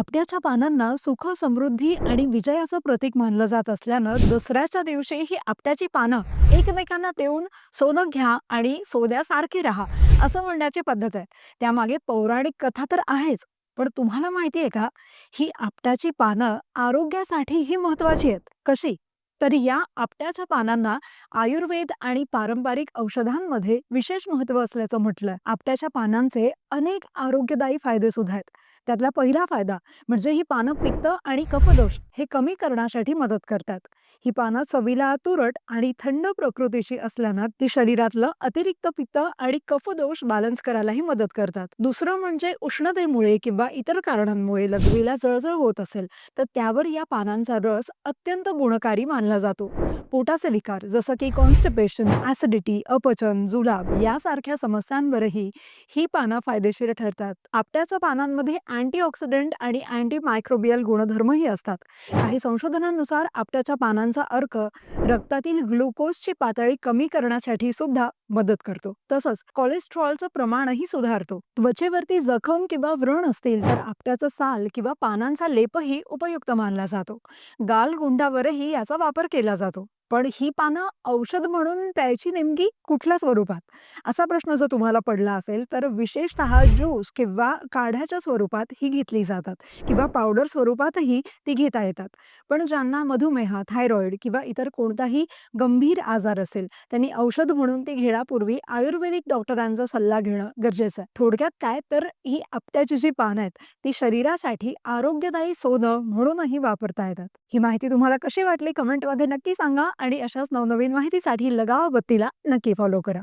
आपट्याच्या पानांना सुख, समृद्धी आणि विजयाचं प्रतीक मानलं जात असल्यानं दसऱ्याच्या दिवशी ही आपट्याची पानं एकमेकांना देऊन सोनं घ्या आणि सोन्यासारखे राहा असं म्हणण्याची पद्धत आहे. त्यामागे पौराणिक कथा तर आहेच. पण तुम्हाला माहिती आहे का, ही आपट्याची पानं आरोग्यासाठीही महत्वाची आहेत. कशी? तर या आपट्याच्या पानांना आयुर्वेद आणि पारंपरिक औषधांमध्ये विशेष महत्त्व असल्याचं म्हटलंय. आपट्याच्या पानांचे अनेक आरोग्यदायी फायदे सुद्धा आहेत. त्यातला पहिला फायदा म्हणजे ही पानं पित्त आणि कफदोष हे कमी करण्यासाठी मदत करतात. ही पानं चवीला तुरट आणि थंड प्रकृतीशी असल्यानं ती शरीरातलं अतिरिक्त पित्त आणि कफदोष बॅलन्स करायलाही मदत करतात. दुसरं म्हणजे उष्णतेमुळे किंवा इतर कारणांमुळे लघवीला जळजळ होत असेल तर त्यावर या पानांचा रस अत्यंत गुणकारी मानला जातो. पोटाचे विकार जसं की कॉन्स्टिपेशन, ऍसिडिटी, अपचन, जुलाब यासारख्या समस्यांवरही ही पानं फायदेशीर ठरतात. आपट्याच्या पानांमध्ये अँटीऑक्सिडंट आणि अँटीमायक्रोबियल गुणधर्मही असतात. काही संशोधनानुसार आपट्याच्या पानांचा अर्क रक्तातील ग्लुकोजची पातळी कमी करण्यासाठी सुद्धा मदत करतो. तसंच कोलेस्ट्रॉलचं प्रमाणही सुधारतो. त्वचेवरती जखम किंवा व्रण असतील तर आपट्याचं साल किंवा पानांचा लेपही उपयुक्त मानला जातो. गालगुंडावरही याचा वापर केला जातो. पण ही पानं औषध म्हणून प्यायची नेमकी कुठल्या स्वरूपात? असा प्रश्न जर तुम्हाला पडला असेल तर विशेषतः ज्यूस किंवा काढ्याच्या स्वरूपात ही घेतली जातात किंवा पावडर स्वरूपातही ती घेता येतात. पण ज्यांना मधुमेह, थायरॉइड किंवा इतर कोणताही गंभीर आजार असेल त्यांनी औषध म्हणून ती घेण्यापूर्वी आयुर्वेदिक डॉक्टरांचा सल्ला घेणं गरजेचं आहे. थोडक्यात काय तर ही आपत्याची जी पानं आहेत ती शरीरासाठी आरोग्यदायी सोनं म्हणूनही वापरता येतात. ही माहिती तुम्हाला कशी वाटली कमेंटमध्ये नक्की सांगा आणि अशाच नवनवीन माहितीसाठी लगाव बत्तीला नक्की फॉलो करा.